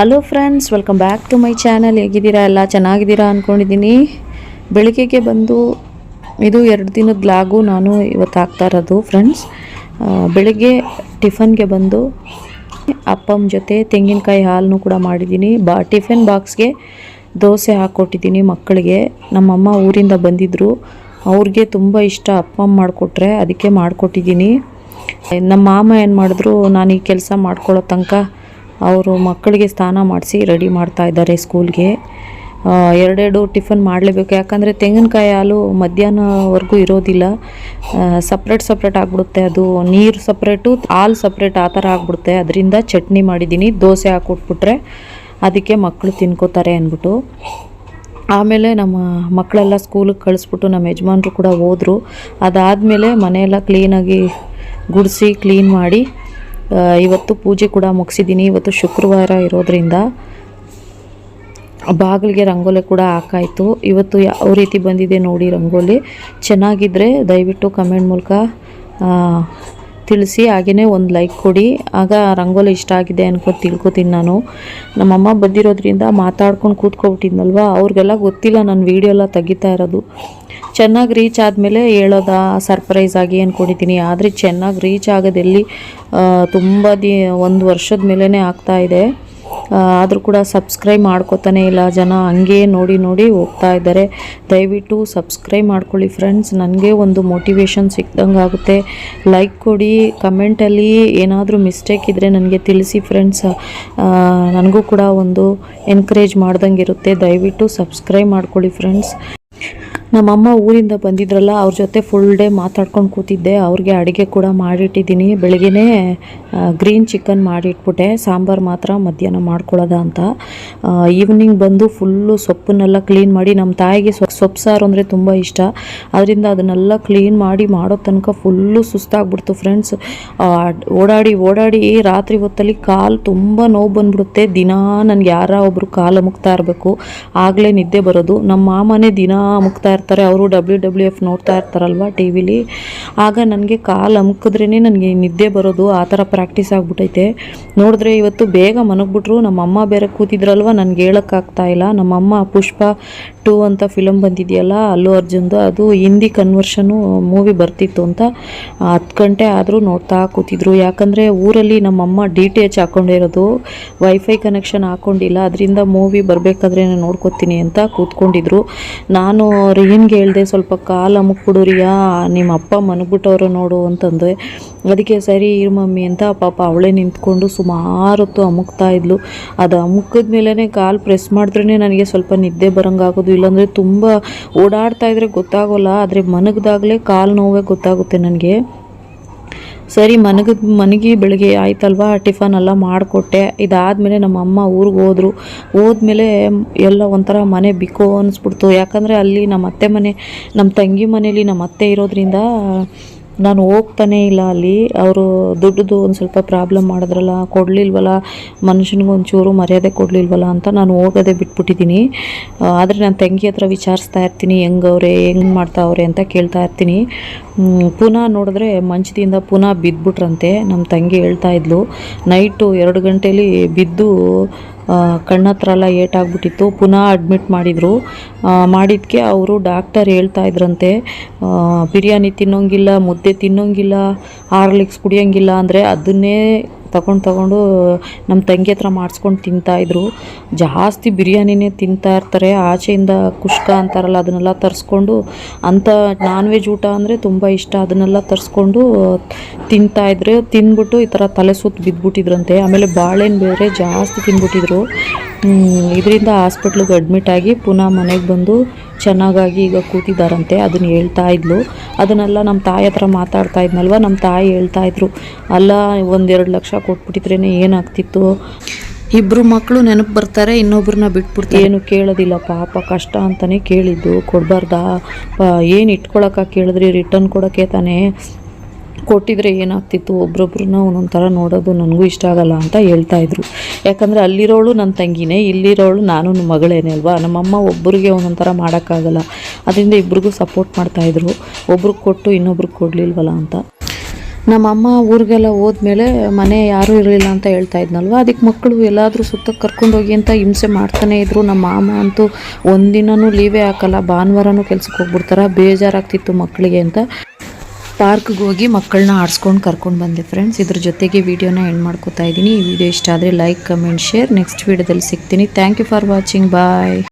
Hello friends welcome back to my channel ಹೇಗಿದ್ದೀರಾ? ಎಲ್ಲ ಚೆನ್ನಾಗಿದ್ದೀರಾ ಅಂದ್ಕೊಂಡಿದ್ದೀನಿ ಬೆಳಿಗ್ಗೆಗೆ ಬಂದು ಇದು ಎರಡು ದಿನದ ಲಾಗು ನಾನು ಇವತ್ತು ಹಾಕ್ತಾ ಇರೋದು ಫ್ರೆಂಡ್ಸ್ ಬೆಳಿಗ್ಗೆ ಟಿಫನ್ಗೆ ಬಂದು ಅಪ್ಪಮ್ಮ ಜೊತೆ ತೆಂಗಿನಕಾಯಿ ಹಾಲನ್ನು ಕೂಡ ಮಾಡಿದ್ದೀನಿ. ಬಾ ಟಿಫನ್ ಬಾಕ್ಸ್ಗೆ ದೋಸೆ ಹಾಕ್ಕೊಟ್ಟಿದ್ದೀನಿ ಮಕ್ಕಳಿಗೆ. ನಮ್ಮಮ್ಮ ಊರಿಂದ ಬಂದಿದ್ದರು ಅವ್ರಿಗೆ ತುಂಬ ಇಷ್ಟ ಅಪ್ಪಮ್ಮ ಮಾಡಿಕೊಟ್ರೆ, ಅದಕ್ಕೆ ಮಾಡಿಕೊಟ್ಟಿದ್ದೀನಿ. ನಮ್ಮ ಮಾಮ ಏನು ಮಾಡಿದ್ರು ನಾನು ಈ ಕೆಲಸ ಮಾಡ್ಕೊಳ್ಳೋ ತನಕ ಅವರು ಮಕ್ಕಳಿಗೆ ಸ್ನಾನ ಮಾಡಿಸಿ ರೆಡಿ ಮಾಡ್ತಾ ಇದ್ದಾರೆ ಸ್ಕೂಲ್ಗೆ. ಎರಡೆರಡು ಟಿಫನ್ ಮಾಡಲೇಬೇಕು. ಯಾಕಂದರೆ ತೆಂಗಿನಕಾಯಿ ಹಾಲು ಮಧ್ಯಾಹ್ನವರೆಗೂ ಇರೋದಿಲ್ಲ. ಸಪ್ರೇಟ್ ಸಪ್ರೇಟ್ ಆಗಿಬಿಡುತ್ತೆ ಅದು. ನೀರು ಸಪ್ರೇಟು ಹಾಲು ಸಪ್ರೇಟ್ ಆ ಥರ ಆಗಿಬಿಡುತ್ತೆ. ಅದರಿಂದ ಚಟ್ನಿ ಮಾಡಿದ್ದೀನಿ. ದೋಸೆ ಹಾಕ್ಕೊಟ್ಬಿಟ್ರೆ ಅದಕ್ಕೆ ಮಕ್ಕಳು ತಿನ್ಕೋತಾರೆ ಅಂದ್ಬಿಟ್ಟು. ಆಮೇಲೆ ನಮ್ಮ ಮಕ್ಕಳೆಲ್ಲ ಸ್ಕೂಲಿಗೆ ಕಳಿಸ್ಬಿಟ್ಟು ನಮ್ಮ ಯಜಮಾನ್ರು ಕೂಡ ಹೋದರು. ಅದಾದಮೇಲೆ ಮನೆಯೆಲ್ಲ ಕ್ಲೀನಾಗಿ ಗುಡಿಸಿ ಕ್ಲೀನ್ ಮಾಡಿ ಇವತ್ತು ಪೂಜೆ ಕೂಡ ಮುಗಿಸಿದ್ದೀನಿ. ಇವತ್ತು ಶುಕ್ರವಾರ ಇರೋದ್ರಿಂದ ಬಾಗಿಲಿಗೆ ರಂಗೋಲಿ ಕೂಡ ಹಾಕಾಯಿತು. ಇವತ್ತು ಯಾವ ರೀತಿ ಬಂದಿದೆ ನೋಡಿ ರಂಗೋಲಿ. ಚೆನ್ನಾಗಿದ್ದರೆ ದಯವಿಟ್ಟು ಕಮೆಂಟ್ ಮೂಲಕ ತಿಳಿಸಿ ಹಾಗೆಯೇ ಒಂದು ಲೈಕ್ ಕೊಡಿ. ಆಗ ರಂಗೋಲಿ ಇಷ್ಟ ಆಗಿದೆ ಅನ್ಕೊಂಡು ತಿಳ್ಕೊತೀನಿ ನಾನು. ನಮ್ಮಮ್ಮ ಬಂದಿರೋದ್ರಿಂದ ಮಾತಾಡ್ಕೊಂಡು ಕೂತ್ಕೊಬಿಟ್ಟಿದ್ನಲ್ವ? ಅವ್ರಿಗೆಲ್ಲ ಗೊತ್ತಿಲ್ಲ ನಾನು ವೀಡಿಯೋ ಎಲ್ಲ ತೆಗಿತಾ ಇರೋದು. ಚೆನ್ನಾಗಿ ರೀಚ್ ಆದಮೇಲೆ ಹೇಳೋದಾ? ಸರ್ಪ್ರೈಸ್ ಆಗಿ ಅಂದ್ಕೊಂಡಿದ್ದೀನಿ ಆದರೆ ಚೆನ್ನಾಗಿ ರೀಚ್ ಆಗೋದೆಲ್ಲಿ ತುಂಬ ದಿ ಒಂದು ವರ್ಷದ ಮೇಲೇ ಆಗ್ತಾ ಇದೆ. ಆದರೂ ಕೂಡ ಸಬ್ಸ್ಕ್ರೈಬ್ ಮಾಡ್ಕೋತಾನೆ ಇಲ್ಲ ಜನ, ಹಂಗೆ ನೋಡಿ ನೋಡಿ ಹೋಗ್ತಾ ಇದ್ದಾರೆ. ದಯವಿಟ್ಟು ಸಬ್ಸ್ಕ್ರೈಬ್ ಮಾಡ್ಕೊಳ್ಳಿ ಫ್ರೆಂಡ್ಸ್ ನನಗೆ ಒಂದು ಮೋಟಿವೇಶನ್ ಸಿಕ್ದಂಗೆ ಆಗುತ್ತೆ. ಲೈಕ್ ಕೊಡಿ ಕಮೆಂಟಲ್ಲಿ ಏನಾದರೂ ಮಿಸ್ಟೇಕ್ ಇದ್ದರೆ ನನಗೆ ತಿಳಿಸಿ ಫ್ರೆಂಡ್ಸ್ ನನಗೂ ಕೂಡ ಒಂದು ಎನ್ಕರೇಜ್ ಮಾಡ್ದಂಗೆ ಇರುತ್ತೆ. ದಯವಿಟ್ಟು ಸಬ್ಸ್ಕ್ರೈಬ್ ಮಾಡ್ಕೊಳ್ಳಿ ಫ್ರೆಂಡ್ಸ್ ನಮ್ಮಮ್ಮ ಊರಿಂದ ಬಂದಿದ್ರಲ್ಲ, ಅವ್ರ ಜೊತೆ ಫುಲ್ ಡೇ ಮಾತಾಡ್ಕೊಂಡು ಕೂತಿದ್ದೆ. ಅವ್ರಿಗೆ ಅಡುಗೆ ಕೂಡ ಮಾಡಿಟ್ಟಿದ್ದೀನಿ. ಬೆಳಗ್ಗೆ ಗ್ರೀನ್ ಚಿಕನ್ ಮಾಡಿಟ್ಬಿಟ್ಟೆ. ಸಾಂಬಾರು ಮಾತ್ರ ಮಧ್ಯಾಹ್ನ ಮಾಡ್ಕೊಳ್ಳೋದ ಅಂತ. ಈವ್ನಿಂಗ್ ಬಂದು ಫುಲ್ಲು ಸೊಪ್ಪನ್ನೆಲ್ಲ ಕ್ಲೀನ್ ಮಾಡಿ ನಮ್ಮ ತಾಯಿಗೆ ಸೊಪ್ಪು ಸಾರು ಅಂದರೆ ತುಂಬ ಇಷ್ಟ. ಅದರಿಂದ ಅದನ್ನೆಲ್ಲ ಕ್ಲೀನ್ ಮಾಡಿ ಮಾಡೋ ತನಕ ಫುಲ್ಲು ಸುಸ್ತಾಗ್ಬಿಡ್ತು ಫ್ರೆಂಡ್ಸ್ ಓಡಾಡಿ ಓಡಾಡಿ ರಾತ್ರಿ ಹೊತ್ತಲ್ಲಿ ಕಾಲು ತುಂಬ ನೋವು ಬಂದ್ಬಿಡುತ್ತೆ. ದಿನಾ ನನಗೆ ಯಾರೋ ಒಬ್ಬರು ಕಾಲು ಅಮುಕ್ತಾ ಇರಬೇಕು. ಆಗಲೇ ನಿದ್ದೆ ಬರೋದು. ನಮ್ಮ ಮಾಮನೇ ದಿನ ಅಮುಕ್ತಾ ಇರ್ತಾರೆ, ಅವರು ಡಬ್ಲ್ಯೂ ಡಬ್ಲ್ಯೂ ಎಫ್ ನೋಡ್ತಾ ಇರ್ತಾರಲ್ವ ಟಿ ವಿಲಿ ಆಗ ನನಗೆ ಕಾಲು ಅಮುಕಿದ್ರೇ ನನಗೆ ನಿದ್ದೆ ಬರೋದು, ಆ ಥರ ಪ್ರಾಕ್ಟೀಸ್ ಆಗಿಬಿಟ್ಟೈತೆ ನೋಡಿದ್ರೆ ಇವತ್ತು ಬೇಗ ಮನಗ್ಬಿಟ್ರು ನಮ್ಮಮ್ಮ ಬೇರೆ ಕೂತಿದ್ರಲ್ವ, ನನಗೆ ಹೇಳೋಕ್ಕಾಗ್ತಾ ಇಲ್ಲ. ನಮ್ಮಮ್ಮ, ಪುಷ್ಪ ಟೂ ಅಂತ ಫಿಲಮ್ ಬಂದಿದೆಯಲ್ಲ, ಅಲ್ಲು ಅರ್ಜುನ್ದು, ಅದು ಹಿಂದಿ ಕನ್ವರ್ಷನು ಮೂವಿ ಬರ್ತಿತ್ತು ಅಂತ ಹತ್ತು ಗಂಟೆ ಆದರೂ ನೋಡ್ತಾ ಕೂತಿದ್ರು. ಯಾಕಂದರೆ ಊರಲ್ಲಿ ನಮ್ಮಮ್ಮ ಡಿ ಟಿ ಎಚ್ ಹಾಕ್ಕೊಂಡಿರೋದು ವೈಫೈ ಕನೆಕ್ಷನ್ ಹಾಕ್ಕೊಂಡಿಲ್ಲ ಅದರಿಂದ ಮೂವಿ ಬರಬೇಕಾದ್ರೆ ನೋಡ್ಕೊತೀನಿ ಅಂತ ಕೂತ್ಕೊಂಡಿದ್ರು. ನಾನು ರಿಯನ್ಗೆ ಹೇಳ್ದೆ ಸ್ವಲ್ಪ ಕಾಲು ಮುಕ್ಕುಡುರಿಯ ನಿಮ್ಮ ಅಪ್ಪ ಮನಗ್ಬಿಟ್ಟವ್ರು ನೋಡು ಅಂತಂದೆ ಅದಕ್ಕೆ ಸರಿ ಇರು ಮಮ್ಮಿ ಅಂತ ಪಾಪ ಅವಳೇ ನಿಂತ್ಕೊಂಡು ಸುಮಾರು ಹೊತ್ತು ಅಮುಕ್ತಾ ಇದ್ಲು. ಅದು ಅಮುಕದ ಮೇಲೇ ಕಾಲು ಪ್ರೆಸ್ ಮಾಡಿದ್ರೇ ನನಗೆ ಸ್ವಲ್ಪ ನಿದ್ದೆ ಬರೋಂಗಾಗೋದು. ಇಲ್ಲಾಂದರೆ ತುಂಬ ಓಡಾಡ್ತಾ ಇದ್ರೆ ಗೊತ್ತಾಗೋಲ್ಲ, ಆದರೆ ಮನಗ್ದಾಗಲೇ ಕಾಲು ನೋವೇ ಗೊತ್ತಾಗುತ್ತೆ ನನಗೆ. ಸರಿ ಮನಗದ ಮನಗಿ ಬೆಳಗ್ಗೆ ಆಯ್ತಲ್ವ, ಟಿಫನ್ ಎಲ್ಲ ಮಾಡಿಕೊಟ್ಟೆ. ಇದಾದಮೇಲೆ ನಮ್ಮ ಅಮ್ಮ ಊರಿಗೆ ಹೋದರು. ಹೋದ್ಮೇಲೆ ಎಲ್ಲ ಒಂಥರ ಮನೆ ಬಿಕ್ಕು ಅನಿಸ್ಬಿಡ್ತು. ಯಾಕಂದರೆ ಅಲ್ಲಿ ನಮ್ಮ ಅತ್ತೆ ಮನೆ, ನಮ್ಮ ತಂಗಿ ಮನೇಲಿ ನಮ್ಮ ಅತ್ತೆ ಇರೋದ್ರಿಂದ ನಾನು ಹೋಗ್ತಾನೇ ಇಲ್ಲ ಅಲ್ಲಿ. ಅವರು ದುಡ್ಡುದು ಒಂದು ಸ್ವಲ್ಪ ಪ್ರಾಬ್ಲಮ್ ಮಾಡಿದ್ರಲ್ಲ, ಕೊಡಲಿಲ್ವಲ್ಲ, ಮನುಷ್ಯನಿಗೆ ಒಂಚೂರು ಮರ್ಯಾದೆ ಕೊಡಲಿಲ್ವಲ್ಲ ಅಂತ ನಾನು ಹೋಗೋದೇ ಬಿಟ್ಬಿಟ್ಟಿದ್ದೀನಿ. ಆದರೆ ನಾನು ತಂಗಿ ಹತ್ರ ವಿಚಾರಿಸ್ತಾ ಇರ್ತೀನಿ ಹೆಂಗವ್ರೆ ಹೆಂಗೆ ಮಾಡ್ತಾವ್ರೆ ಅಂತ ಕೇಳ್ತಾ ಇರ್ತೀನಿ. ಪುನಃ ನೋಡಿದ್ರೆ ಮಂಚದಿಂದ ಪುನಃ ಬಿದ್ದುಬಿಟ್ರಂತೆ ನಮ್ಮ ತಂಗಿ ಹೇಳ್ತಾ ಇದ್ಲು. ನೈಟು ಎರಡು ಗಂಟೇಲಿ ಬಿದ್ದು ಕಣ್ಣತ್ರ ಎಲ್ಲ ಏಟಾಗ್ಬಿಟ್ಟಿತ್ತು. ಪುನಃ ಅಡ್ಮಿಟ್ ಮಾಡಿದರು. ಮಾಡಿದ್ದಕ್ಕೆ ಅವರು ಡಾಕ್ಟರ್ ಹೇಳ್ತಾ ಇದ್ರಂತೆ ಬಿರಿಯಾನಿ ತಿನ್ನೋಂಗಿಲ್ಲ, ಮುದ್ದೆ ತಿನ್ನೋಂಗಿಲ್ಲ, ಹಾರ್ಲಿಕ್ಸ್ ಕುಡಿಯೋಂಗಿಲ್ಲ ಅಂದರೆ ಅದನ್ನೇ ತಗೊಂಡು ತಗೊಂಡು ನಮ್ಮ ತಂಗಿ ಹತ್ರ ಮಾಡಿಸ್ಕೊಂಡು ತಿಂತಾಯಿದ್ರು ಜಾಸ್ತಿ ಬಿರಿಯಾನಿನೇ ತಿಂತಾ ಇರ್ತಾರೆ. ಆಚೆಯಿಂದ ಕುಷ್ಕ ಅಂತಾರಲ್ಲ, ಅದನ್ನೆಲ್ಲ ತರಿಸ್ಕೊಂಡು ಅಂಥ ನಾನ್ ವೆಜ್ ಊಟ ಅಂದರೆ ತುಂಬ ಇಷ್ಟ. ಅದನ್ನೆಲ್ಲ ತರಿಸ್ಕೊಂಡು ತಿಂತಾಯಿದ್ರೆ ತಿಂದ್ಬಿಟ್ಟು ಈ ಥರ ತಲೆ ಸುತ್ತು ಬಿದ್ದುಬಿಟ್ಟಿದ್ರಂತೆ. ಆಮೇಲೆ ಬಾಳೆಹಣ್ಣು ಬೇರೆ ಜಾಸ್ತಿ ತಿಂದ್ಬಿಟ್ಟಿದ್ರು ಇದರಿಂದ ಹಾಸ್ಪಿಟ್ಲಿಗೆ ಅಡ್ಮಿಟ್ ಆಗಿ ಪುನಃ ಮನೆಗೆ ಬಂದು ಚೆನ್ನಾಗಾಗಿ ಈಗ ಕೂತಿದ್ದಾರಂತೆ ಅದನ್ನು ಹೇಳ್ತಾ ಇದ್ಲು. ಅದನ್ನೆಲ್ಲ ನಮ್ಮ ತಾಯಿ ಹತ್ರ ಮಾತಾಡ್ತಾ ಇದ್ನಲ್ವ? ನಮ್ಮ ತಾಯಿ ಹೇಳ್ತಾ ಇದ್ರು ಅಲ್ಲ ಒಂದೆರಡು ಲಕ್ಷ ಕೊಟ್ಬಿಟ್ಟಿದ್ರೇ ಏನಾಗ್ತಿತ್ತು? ಇಬ್ಬರು ಮಕ್ಕಳು ನೆನಪು ಬರ್ತಾರೆ ಇನ್ನೊಬ್ರನ್ನ ಬಿಟ್ಬಿಡ್ತಾರೆ. ಏನು ಕೇಳೋದಿಲ್ಲ ಪಾಪ ಕಷ್ಟ ಅಂತಲೇ ಕೇಳಿದ್ದು ಕೊಡಬಾರ್ದಾ? ಏನು ಇಟ್ಕೊಳಕ್ಕೆ ಕೇಳಿದ್ರಿ? ರಿಟರ್ನ್ ಕೊಡೋಕ್ಕೆ ತಾನೇ? ಕೊಟ್ಟಿದ್ರೆ ಏನಾಗ್ತಿತ್ತು? ಒಬ್ರೊಬ್ರನ್ನ ಒಂದೊಂದು ಥರ ನೋಡೋದು ನನಗೂ ಇಷ್ಟ ಆಗಲ್ಲ ಅಂತ ಹೇಳ್ತಾ ಇದ್ರು. ಯಾಕಂದರೆ ಅಲ್ಲಿರೋಳು ನನ್ನ ತಂಗಿನೇ, ಇಲ್ಲಿರೋಳು ನಾನು ನಮ್ಮ ಮಗಳೇನೆ ಅಲ್ವಾ? ನಮ್ಮಮ್ಮ ಒಬ್ಬರಿಗೆ ಒಂದೊಂದು ಥರ ಮಾಡೋಕ್ಕಾಗಲ್ಲ. ಅದರಿಂದ ಇಬ್ರಿಗೂ ಸಪೋರ್ಟ್ ಮಾಡ್ತಾಯಿದ್ರು ಒಬ್ರಿಗೆ ಕೊಟ್ಟು ಇನ್ನೊಬ್ರಿಗೆ ಕೊಡಲಿಲ್ವಲ್ಲ ಅಂತ. ನಮ್ಮಮ್ಮ ಊರಿಗೆಲ್ಲ ಹೋದ್ಮೇಲೆ ಮನೆ ಯಾರೂ ಇರಲಿಲ್ಲ ಅಂತ ಹೇಳ್ತಾ ಇದ್ನಲ್ವ? ಅದಕ್ಕೆ ಮಕ್ಕಳು ಎಲ್ಲಾದರೂ ಸುತ್ತ ಕರ್ಕೊಂಡೋಗಿ ಅಂತ ಹಿಂಸೆ ಮಾಡ್ತಾನೆ ಇದ್ರು. ನಮ್ಮ ಮಾಮ ಅಂತೂ ಒಂದಿನೂ ಲೀವೇ ಹಾಕಲ್ಲ. ಭಾನುವಾರನೂ ಕೆಲ್ಸಕ್ಕೆ ಹೋಗ್ಬಿಡ್ತಾರ. ಬೇಜಾರಾಗ್ತಿತ್ತು ಮಕ್ಕಳಿಗೆ ಅಂತ. ಪಾರ್ಕ್ಗೆ ಹೋಗಿ ಮಕ್ಕಳನ್ನ ಆಡಿಸ್ಕೊಂಡು ಕರ್ಕೊಂಡು ಬಂದೆ ಫ್ರೆಂಡ್ಸ್ ಇದ್ರ ಜೊತೆಗೆ ವೀಡಿಯೋನ ಎಂಡ್ ಮಾಡ್ಕೋತಾ ಇದ್ದೀನಿ ಈ ವಿಡಿಯೋ ಇಷ್ಟ ಆದರೆ ಲೈಕ್ ಕಮೆಂಟ್ ಶೇರ್ ನೆಕ್ಸ್ಟ್ ವೀಡಿಯೋದಲ್ಲಿ ಸಿಗ್ತೀನಿ. Thank you for watching bye